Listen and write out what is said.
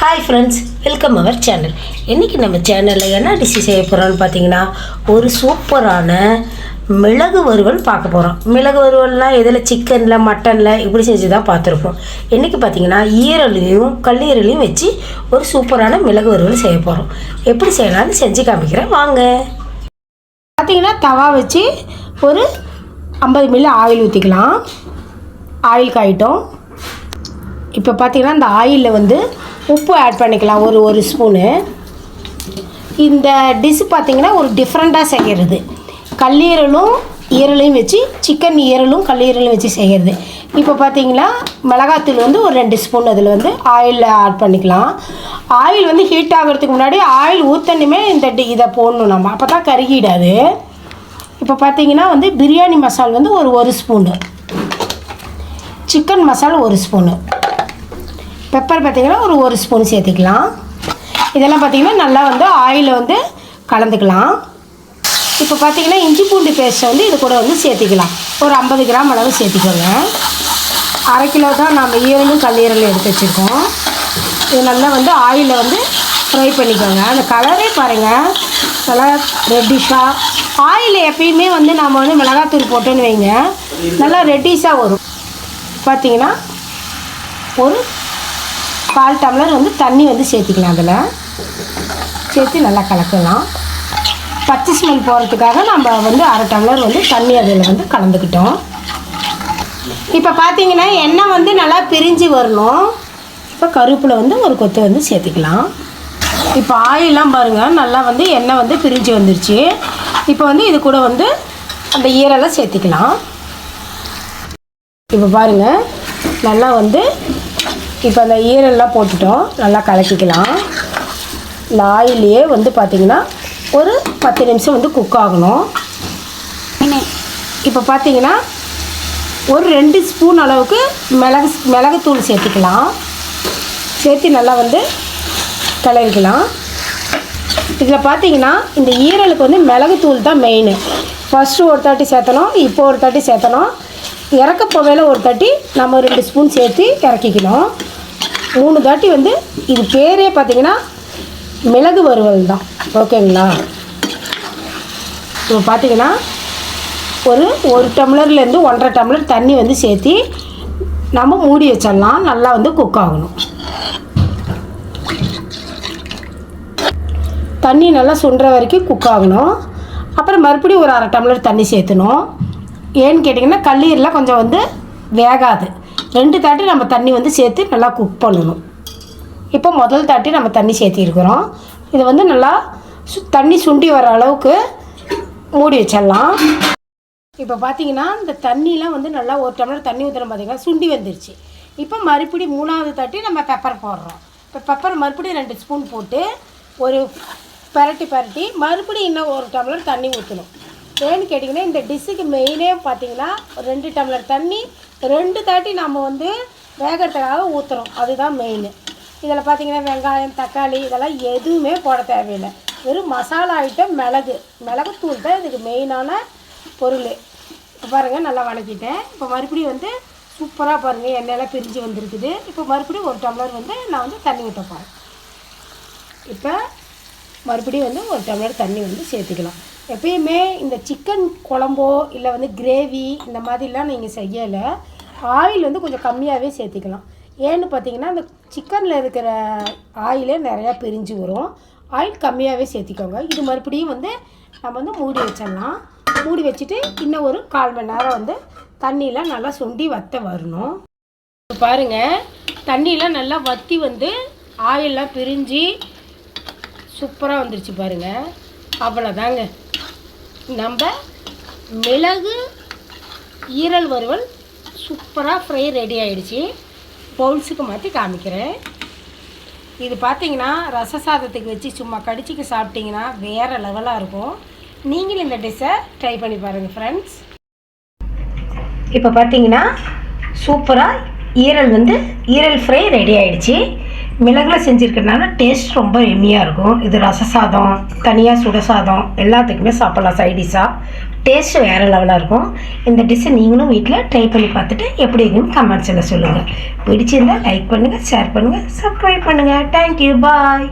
Hi friends welcome அவர் channel இன்றைக்கி நம்ம சேனலில் என்ன டிஷ்ஷு செய்ய போகிறோம்னு பார்த்தீங்கன்னா ஒரு சூப்பரான மிளகு வறுவல் பார்க்க போகிறோம் மிளகு வறுவல்னால் எதில் சிக்கனில் மட்டனில் இப்படி செஞ்சு தான் பார்த்துருப்போம். இன்றைக்கி பார்த்தீங்கன்னா ஈரலையும் கல்லீரலையும் வச்சு ஒரு சூப்பரான மிளகு வறுவல் செய்ய போகிறோம் எப்படி செய்யலாம்னு செஞ்சு காமிக்கிறேன். வாங்க. பார்த்தீங்கன்னா தவா வச்சு ஒரு ஐம்பது மில்லி ஆயில் ஊற்றிக்கலாம் ஆயில் காயிட்டோம் இப்போ பார்த்தீங்கன்னா இந்த ஆயிலில் வந்து உப்பு ஆட் பண்ணிக்கலாம். ஒரு ஒரு ஸ்பூனு இந்த டிஷ் பார்த்தீங்கன்னா ஒரு டிஃப்ரெண்ட்டாக செய்கிறது கல்லீரலும் ஈரலையும் வச்சு சிக்கன் ஈரலும் கல்லீரலும் வச்சு செய்கிறது இப்போ பார்த்தீங்கன்னா மிளகாத்தூள் வந்து ஒரு ரெண்டு ஸ்பூன் அதில் வந்து ஆயிலில் ஆட் பண்ணிக்கலாம். ஆயில் வந்து ஹீட் ஆகிறதுக்கு முன்னாடி ஆயில் ஊற்றணுமே இந்த டி- இதை போடணும் நம்ம. அப்போ தான் கருகிடாது. இப்போ பார்த்தீங்கன்னா வந்து பிரியாணி மசால் வந்து ஒரு ஒரு ஸ்பூனு சிக்கன் மசாலா ஒரு ஸ்பூனு பெப்பர் பார்த்தீங்கன்னா ஒரு ஒரு ஸ்பூன் சேர்த்துக்கலாம். இதெல்லாம் பார்த்தீங்கன்னா நல்லா வந்து ஆயிலில் வந்து கலந்துக்கலாம். இப்போ பார்த்திங்கன்னா இஞ்சி பூண்டு பேஸ்ட்டை வந்து இது கூட வந்து சேர்த்திக்கலாம். ஒரு ஐம்பது கிராம் அளவு சேர்த்திக்கோங்க. அரை கிலோ தான் நம்ம ஈரலும் கல்லீரலும் எடுத்து வச்சுருக்கோம். இது நல்லா வந்து ஆயிலில் வந்து ஃப்ரை பண்ணிக்கோங்க. அந்த கலரே பாருங்கள் நல்லா ரெட்டிஷாக ஆயில் எப்பயுமே வந்து நம்ம வந்து மிளகாத்தூள் போட்டோன்னு வைங்க. நல்லா ரெட்டிஷாக வரும். பார்த்தீங்கன்னா ஒரு கால் டம்ளர் வந்து தண்ணி வந்து சேர்த்திக்கலாம் அதில். சேர்த்து நல்லா கலக்கலாம். பச்சை ஸ்மெல் போகிறதுக்காக நம்ம வந்து அரை டம்ளர் வந்து தண்ணி அதில் வந்து கலந்துக்கிட்டோம். இப்போ பார்த்தீங்கன்னா எண்ணெய் வந்து நல்லா பிரிஞ்சு வரணும். இப்போ கருப்பில் வந்து ஒரு கொத்து வந்து சேர்த்துக்கலாம். இப்போ ஆயிலாம் பாருங்கள் நல்லா வந்து எண்ணெய் வந்து பிரிஞ்சு வந்துருச்சு. இப்போ வந்து இது கூட வந்து அந்த ஈரெல்லாம் சேர்த்திக்கலாம். இப்போ பாருங்கள் நல்லா வந்து இப்போ அந்த ஈரல்லாம் போட்டுட்டோம். நல்லா கலக்கிக்கலாம். இந்த ஆயிலே வந்து பார்த்திங்கன்னா ஒரு பத்து நிமிஷம் வந்து குக் ஆகணும். இப்போ பார்த்தீங்கன்னா ஒரு ரெண்டு ஸ்பூன் அளவுக்கு மிளகு மிளகுத்தூள் சேர்த்துக்கலாம். சேர்த்து நல்லா வந்து கிளறிக்கலாம் இதில் பார்த்தீங்கன்னா இந்த ஈரலுக்கு வந்து மிளகுத்தூள் தான் மெயின் ஃபஸ்ட்டு ஒரு தாட்டி சேர்த்தணும் இப்போ ஒரு தாட்டி சேர்த்தணும். இறக்க போவையில் ஒரு தாட்டி நம்ம ரெண்டு ஸ்பூன் சேர்த்து இறக்கிக்கணும். மூணு தாட்டி வந்து இது பேரே பார்த்தீங்கன்னா மிளகு வறுவல் தான். ஓகேங்களா? இப்போ பார்த்தீங்கன்னா ஒரு ஒரு டம்ளர்லேருந்து ஒன்றரை டம்ளர் தண்ணி வந்து சேர்த்து நம்ம மூடி வச்சிடலாம். நல்லா வந்து குக் ஆகணும். தண்ணி நல்லா சுண்டுற வரைக்கும் குக் ஆகணும். அப்புறம் மறுபடியும் ஒரு அரை டம்ளர் தண்ணி சேர்த்தணும். ஏன்னு கேட்டிங்கன்னா கல்லீரெலாம் கொஞ்சம் வந்து வேகாது. ரெண்டு தாட்டி நம்ம தண்ணி வந்து சேர்த்து நல்லா குக் பண்ணணும். இப்போ முதல் தாட்டி நம்ம தண்ணி சேர்த்திருக்கிறோம். இதை வந்து நல்லா சு தண்ணி சுண்டி வர அளவுக்கு மூடி வச்சிடலாம். இப்போ பார்த்தீங்கன்னா இந்த தண்ணியெலாம் வந்து நல்லா ஒரு டம்ளர் தண்ணி ஊற்றுறோம் பார்த்தீங்கன்னா சுண்டி வந்துருச்சு. இப்போ மறுபடி மூணாவது தட்டி நம்ம பெப்பர் போடுறோம். இப்போ பெப்பர் மறுபடியும் ரெண்டு ஸ்பூன் போட்டு ஒரு பரட்டி பரட்டி மறுபடியும் இன்னும் ஒரு டம்ளர் தண்ணி ஊற்றணும் ஏன்னு கேட்டிங்கன்னா இந்த டிஷ்ஷுக்கு மெயினே பார்த்தீங்கன்னா ரெண்டு டம்ளர் தண்ணி ரெண்டு தாட்டி நம்ம வந்து வேகிறதுக்காக ஊற்றுறோம் அதுதான் மெயின் இதில் பார்த்தீங்கன்னா வெங்காயம் தக்காளி இதெல்லாம் எதுவுமே போட தேவையில்லை. வெறும் மசாலா ஐட்டம் மிளகு. மிளகுத்தூள் தான் இதுக்கு மெயினான பொருள். இப்போ பாருங்கள் நல்லா வணக்கிட்டேன். இப்போ மறுபடியும் வந்து சூப்பராக பாருங்கள் எண்ணெயெல்லாம் பிரிஞ்சு வந்திருக்குது. இப்போ மறுபடியும் ஒரு டம்ளர் வந்து நான் வந்து தண்ணி ஊற்ற இப்போ மறுபடியும் வந்து ஒரு டம்ளர் தண்ணி வந்து சேர்த்துக்கலாம். எப்பயுமே இந்த சிக்கன் குழம்போ இல்லை வந்து கிரேவி இந்த மாதிரிலாம் நீங்கள் செய்யலை ஆயில் வந்து கொஞ்சம் கம்மியாகவே சேர்த்துக்கலாம். ஏன்னு பார்த்தீங்கன்னா அந்த சிக்கனில் இருக்கிற ஆயிலே நிறையா பிரிஞ்சு வரும். ஆயில் கம்மியாகவே சேர்த்திக்கோங்க. இது மறுபடியும் வந்து நம்ம வந்து மூடி வச்சிடலாம். மூடி வச்சுட்டு இன்னும் ஒரு கால் மணி நேரம் வந்து தண்ணியெலாம் நல்லா சுண்டி வத்த வரணும். இப்போ பாருங்கள் தண்ணியெலாம் நல்லா வற்றி வந்து ஆயிலெலாம் பிரிஞ்சு சூப்பராக வந்துருச்சு பாருங்கள் அவ்வளோதாங்க நம்ம மிளகு ஈரல் வறுவல் சூப்பராக ஃப்ரை ரெடி ஆகிடுச்சி பவுல்ஸுக்கு மாற்றி காமிக்கிறேன். இது பார்த்தீங்கன்னா ரச சாதத்துக்கு வச்சு சும்மா கடிச்சிக்கு சாப்பிட்டிங்கன்னா வேறு லெவலாக இருக்கும். நீங்களும் இந்த டிஷ்ஷை ட்ரை பண்ணி பாருங்கள் ஃப்ரெண்ட்ஸ் இப்போ பார்த்தீங்கன்னா சூப்பராக ஈரல் வந்து ஈரல் ஃப்ரை ரெடி ஆகிடுச்சி மிளகில் செஞ்சுருக்கனால டேஸ்ட் ரொம்ப எம்மியாக இருக்கும். இது ரச சாதம் தனியாக சுட சாதம் எல்லாத்துக்குமே சாப்பிட்லாம் சைடிஷாக டேஸ்ட்டு வேறு லெவலாக இருக்கும். இந்த டிஷ்ஷை நீங்களும் வீட்டில் ட்ரை பண்ணி பார்த்துட்டு எப்படி இருக்குன்னு கமெண்ட்ஸில் சொல்லுங்கள் பிடிச்சிருந்தா லைக் பண்ணுங்கள் ஷேர் பண்ணுங்கள் சப்ஸ்கிரைப் பண்ணுங்கள் தேங்க்யூ பாய்